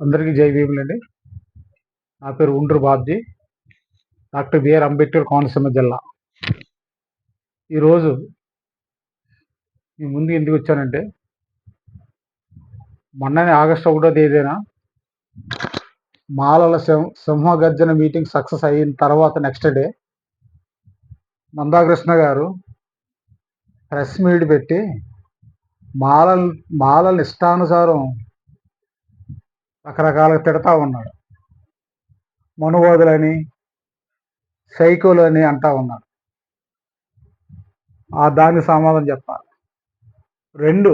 అందరికీ జై భీములండి. నా పేరు ఉండ్రు బాబ్జీ. డాక్టర్ బిఆర్ అంబేద్కర్ కోనసీమ జిల్లా. ఈరోజు మీ ముందు ఎందుకు వచ్చానంటే మొన్ననే ఆగస్టు ఒకటో తేదీన మాలల సింహ సింహగర్జన మీటింగ్ సక్సెస్ అయిన తర్వాత నెక్స్ట్ డే మందాకృష్ణ గారు ప్రెస్ మీట్ పెట్టి మాలల్ మాలల ఇష్టానుసారం రకరకాలుగా తిడతా ఉన్నాడు. మనువాదులని సైకోలు అని అంటా ఉన్నాడు. ఆ దానికి సమాధానం చెప్పాలి. రెండు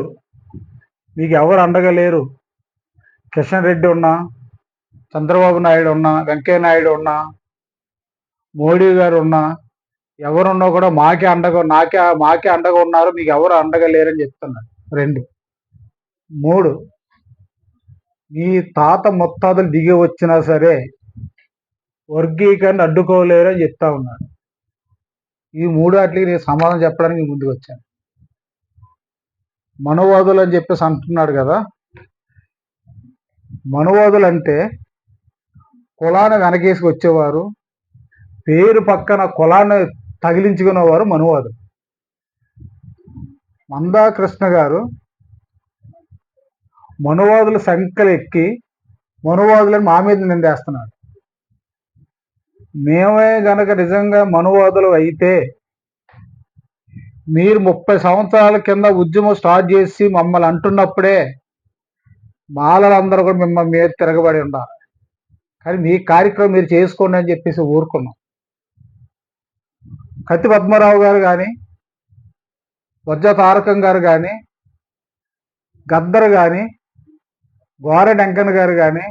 మీకు ఎవరు అండగా లేరు? కిషన్ రెడ్డి ఉన్నా చంద్రబాబు నాయుడు ఉన్నా వెంకయ్య నాయుడు ఉన్నా మోడీ గారు ఉన్నా ఎవరున్నా కూడా మాకే అండగా నాకే మాకే అండగా ఉన్నారు మీకు ఎవరు అండగా లేరని చెప్తున్నాడు రెండు మూడు మీ తాత ముత్తాతలు దిగి వచ్చినా సరే వర్గీకరణ అడ్డుకోలేరు అని చెప్తా ఉన్నాడు. ఈ మూడు వాటికి నేను సమాధానం చెప్పడానికి ముందుకు వచ్చాను. మనువాదులు అని చెప్పేసి అంటున్నాడు కదా. మనువాదులు అంటే కులాన్ని వెనకేసి వచ్చేవారు పేరు పక్కన కులాన్ని తగిలించుకునేవారు మనువాదులు. మందాకృష్ణ గారు మనువాదుల సంఖ్యలు ఎక్కి మనువాదులను మా మీద నిందేస్తున్నాడు. మేమే గనక నిజంగా మనువాదులు అయితే మీరు ముప్పై సంవత్సరాల కింద ఉద్యమం స్టార్ట్ చేసి మమ్మల్ని అంటున్నప్పుడే మాలలందరూ కూడా మిమ్మల్ని మీద తిరగబడి ఉండాలి. కానీ మీ కార్యక్రమం మీరు చేసుకోండి అని చెప్పేసి ఊరుకున్నాం. కత్తి పద్మరావు గారు కానీ వజ్ర తారకం గారు కానీ గద్దర్ కానీ గోర టెంకన్ గారు కానీ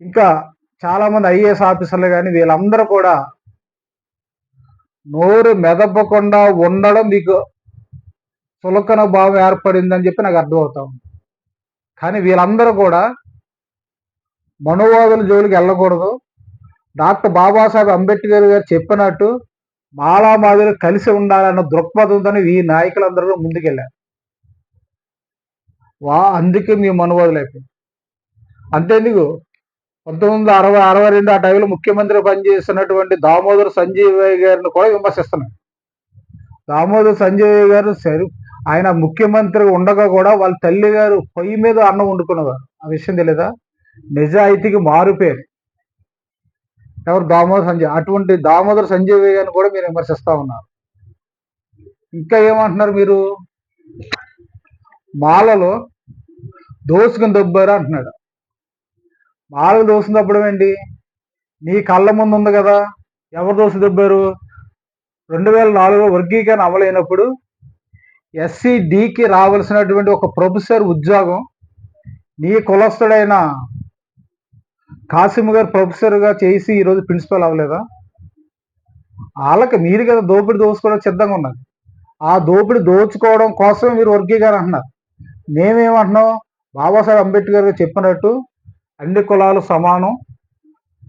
ఇంకా చాలామంది ఐఏఎస్ ఆఫీసర్లు కానీ వీళ్ళందరూ కూడా నోరు మెదపకుండా ఉండడం మీకు చులకన భావం ఏర్పడిందని చెప్పి నాకు అర్థమవుతా ఉంది. కానీ వీళ్ళందరూ కూడా మనోవాదుల జోలికి వెళ్ళకూడదు. డాక్టర్ బాబాసాహెబ్ అంబేద్కర్ గారు చెప్పినట్టు మాలామాదిరి కలిసి ఉండాలన్న దృక్పథంతో ఈ నాయకులందరూ ముందుకెళ్ళారు. వా అందుకే మేము మనవాదులు అయిపోయింది అంతేందుకు పంతొమ్మిది వందల అరవై అరవై రెండు ఆ టైంలో ముఖ్యమంత్రి పనిచేస్తున్నటువంటి దామోదర్ సంజీవయ్య గారిని కూడా విమర్శిస్తున్నారు దామోదర్ సంజయ్ గారు సరి ఆయన ముఖ్యమంత్రి ఉండగా కూడా వాళ్ళ తల్లి గారు పొయ్యి మీద అన్నం వండుకునేవారు ఆ విషయం తెలియదా నిజాయితీకి మారుపేరు ఎవరు? దామోదర్ సంజయ్ అటువంటి దామోదర్ సంజయ్ గారిని కూడా మీరు విమర్శిస్తా ఉన్నారు. ఇంకా ఏమంటున్నారు మీరు? మాలలో దోసుకుని దొబ్బారు అంటున్నాడు. మాలకు దోసుకుని దొబ్బడం ఏంటి? నీ కళ్ళ ముందు ఉంది కదా ఎవరు దోసు దొబ్బారు? రెండు వేల నాలుగులో వర్గీకరణ అమలైనప్పుడు ఎస్సీ డికి రావాల్సినటువంటి ఒక ప్రొఫెసర్ ఉద్యోగం నీ కులస్తుడైన కాసిమ్ గారు ప్రొఫెసర్గా చేసి ఈరోజు ప్రిన్సిపల్ అవ్వలేదా? వాళ్ళకి మీరు కదా దోపిడి దోచుకోవడం సిద్ధంగా ఉన్నారు. ఆ దోపిడి దోచుకోవడం కోసమే మీరు వర్గీకరణ అంటున్నారు. మేమేమంటున్నాం? బాబాసాహెబ్ అంబేద్కర్ చెప్పినట్టు అన్ని కులాలు సమానం.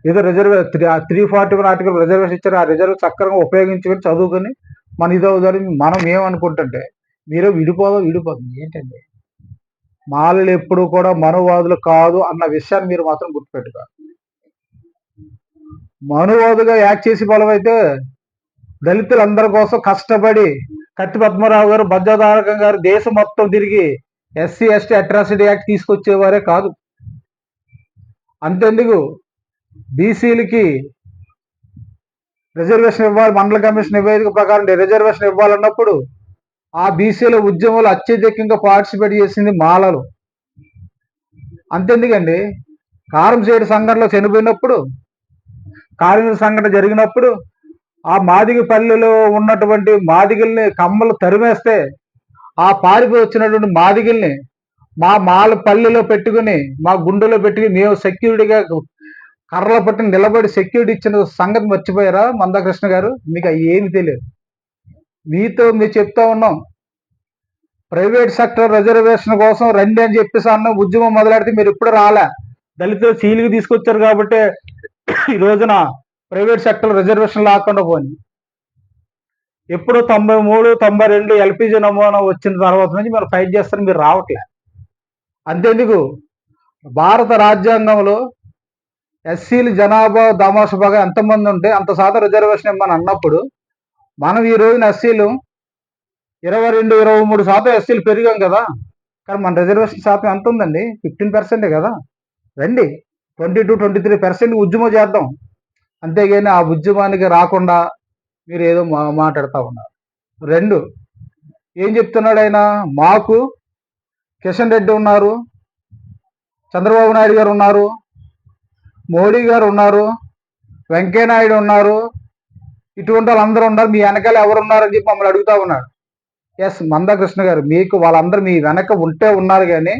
ఏదో రిజర్వే three three forty one article reservation ఇచ్చారు. ఆ రిజర్వ్ చక్కగా ఉపయోగించుకొని చదువుకొని మన ఇదవుదని మనం ఏమనుకుంటుంటే మీరు విడిపోదో విడిపోతుంది ఏంటండి? మాలలు ఎప్పుడు కూడా మనువాదులు కాదు అన్న విషయాన్ని మీరు మాత్రం గుర్తుపెట్టుకోవాలి. మనువాదుగా యాక్ట్ చేసి బలమైతే దళితులందరి కోసం కష్టపడి కత్తి పద్మరావు గారు భద్రదారకం గారు దేశం మొత్తం తిరిగి ఎస్సీ ఎస్టీ అట్రాసిటీ యాక్ట్ తీసుకొచ్చేవారే కాదు. అంతెందుకు? బీసీలకి రిజర్వేషన్ ఇవ్వాలి మండల కమిషన్ నివేదిక ప్రకారం రిజర్వేషన్ ఇవ్వాలన్నప్పుడు ఆ బీసీల ఉద్యమంలో అత్యధికంగా పార్టిసిపేట్ చేసింది మాలలు. అంతెందుకండి? కారంచేడు సంఘటనలో చనిపోయినప్పుడు కార్మిక సంఘటన జరిగినప్పుడు ఆ మాదిగ పల్లెలో ఉన్నటువంటి మాదిగల్ని కమ్మలు తరిమేస్తే ఆ పారిపోయి వచ్చినటువంటి మాదిగల్ని మా మాల పల్లెలో పెట్టుకుని మా గుండెలో పెట్టుకుని మేము సెక్యూరిటీగా కర్రల పట్టుకుని నిలబడి సెక్యూరిటీ ఇచ్చిన సంగతి మర్చిపోయారా మందాకృష్ణ గారు? మీకు ఏమి తెలియదు. మీతో మీరు చెప్తా ఉన్నాం. ప్రైవేట్ సెక్టర్ రిజర్వేషన్ కోసం రండి అని చెప్పేసి అన్న ఉద్యమం మొదలెడితే మీరు ఇప్పుడు రాలే. దళితులు సీలుకి తీసుకొచ్చారు కాబట్టి ఈ రోజున ప్రైవేట్ సెక్టర్ రిజర్వేషన్ లేకుండా పోని ఎప్పుడు తొంభై మూడు తొంభై రెండు ఎల్పిజి నమూనా వచ్చిన తర్వాత నుంచి మీరు ఫైట్ చేస్తారు మీరు రావట్లే. అంతేందుకు? భారత రాజ్యాంగంలో ఎస్సీలు జనాభా దామాషబాగా ఎంతమంది ఉంటే అంత శాతం రిజర్వేషన్ ఇమ్మని అన్నప్పుడు మనం ఈ రోజున ఎస్సీలు ఇరవై రెండు ఇరవై మూడు శాతం ఎస్సీలు పెరిగాం కదా. కానీ మన రిజర్వేషన్ శాతం ఎంత ఉందండి? ఫిఫ్టీన్ పర్సెంటే కదా. రండి twenty two twenty three percent ఉద్యమం చేద్దాం. అంతేగాని ఆ ఉద్యమానికి రాకుండా మీరు ఏదో మా మాట్లాడుతూ ఉన్నారు. రెండు ఏం చెప్తున్నాడు ఆయన మాకు కిషన్ రెడ్డి ఉన్నారు చంద్రబాబు నాయుడు గారు ఉన్నారు మోడీ గారు ఉన్నారు వెంకయ్య నాయుడు ఉన్నారు ఇటువంటి వాళ్ళందరూ ఉన్నారు మీ వెనకాల ఎవరు ఉన్నారని చెప్పి మమ్మల్ని అడుగుతా ఉన్నాడు ఎస్ మందకృష్ణ గారు మీకు వాళ్ళందరూ మీ వెనక ఉంటే ఉన్నారు కానీ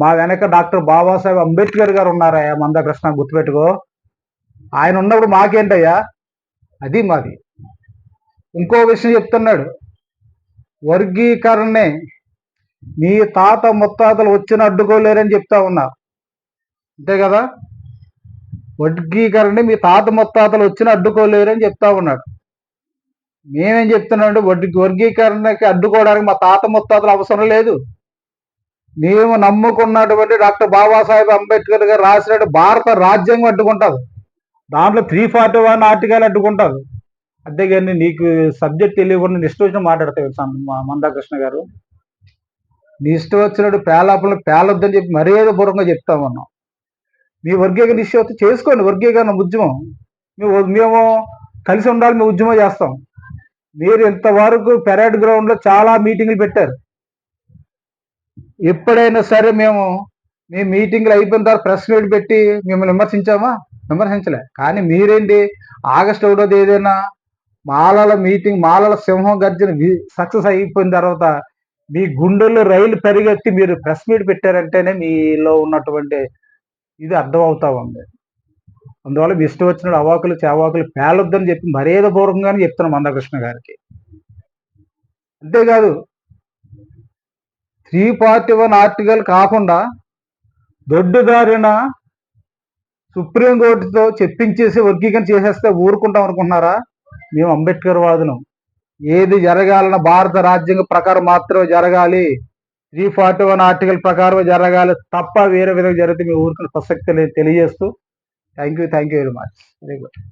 మా వెనక డాక్టర్ బాబాసాహెబ్ అంబేద్కర్ గారు ఉన్నారయ్యా మందకృష్ణ గుర్తుపెట్టుకో. ఆయన ఉన్నప్పుడు మాకేంటయ్యా? అది మాది. ఇంకో విషయం చెప్తున్నాడు. వర్గీకరణే మీ తాత ముత్తాతలు వచ్చిన అడ్డుకోలేరని చెప్తా ఉన్నారు అంతే కదా? వర్గీకరణ మీ తాత ముత్తాతలు వచ్చిన అడ్డుకోలేరని చెప్తా ఉన్నాడు. మేమేం చెప్తున్నాం వడ్డీ వర్గీకరణకి అడ్డుకోవడానికి మా తాత ముత్తాతలు అవసరం లేదు. మేము నమ్ముకున్నటువంటి డాక్టర్ బాబాసాహెబ్ అంబేద్కర్ గారు రాసినట్టు భారత రాజ్యాంగం అడ్డుకుంటుంది. దాంట్లో త్రీ ఫార్టీ వన్ ఆర్టికల్ అడ్డుకుంటుంది. అంతేగాని నీకు సబ్జెక్ట్ తెలియకుండా నీ ఇష్టం వచ్చిన మాట్లాడతావు మందాకృష్ణ గారు. నీ ఇష్టం వచ్చినట్టు పేలాపలు పేలొద్దని చెప్పి మర్యాద పూర్వకంగా చెప్తా ఉన్నాం మీ వర్గీకరణ ఇష్యూ చేసుకోండి వర్గీకరణ ఉద్యమం. మేము మేము కలిసి ఉండాలి మేము ఉద్యమం చేస్తాం. మీరు ఇంతవరకు పెరేడ్ గ్రౌండ్లో చాలా మీటింగ్లు పెట్టారు. ఎప్పుడైనా సరే మేము మీ మీటింగ్లు అయిపోయిన తర్వాత ప్రెస్ మీట్ పెట్టి మిమ్మల్ని విమర్శించామా? విమర్శించలే. కానీ మీరేంటి? ఆగస్టు ఒకటోది ఏదైనా మాలల మీటింగ్ మాలల సింహం గర్జన సక్సెస్ అయిపోయిన తర్వాత మీ గుండెల్లో రైలు పరిగెత్తి మీరు ప్రెస్ మీట్ పెట్టారంటేనే మీలో ఉన్నటువంటి ఇది అర్థమవుతా ఉంది. అందువల్ల మీ ఇష్టం వచ్చిన అవాకులు చేవాకులు పేలొద్దని చెప్పి మర్యాద పూర్వకంగానే చెప్తున్నాం మందకృష్ణ గారికి. అంతేకాదు త్రీ ఫార్టీ వన్ ఆర్టికల్ కాకుండా దొడ్డుదారిన సుప్రీంకోర్టుతో చెప్పించేసి వర్గీకరణ చేసేస్తే ఊరుకుంటాం అనుకుంటున్నారా? మేము అంబేద్కర్ వాదునం ఏది జరగాలన్న భారత రాజ్యాంగ ప్రకారం మాత్రమే జరగాలి. త్రీ ఫార్టీ వన్ ఆర్టికల్ ప్రకారం జరగాలి తప్ప వేరే విధంగా జరిగితే మీ ఊరికి ప్రసక్తి తెలియజేస్తూ thank you thank you very much. Very good.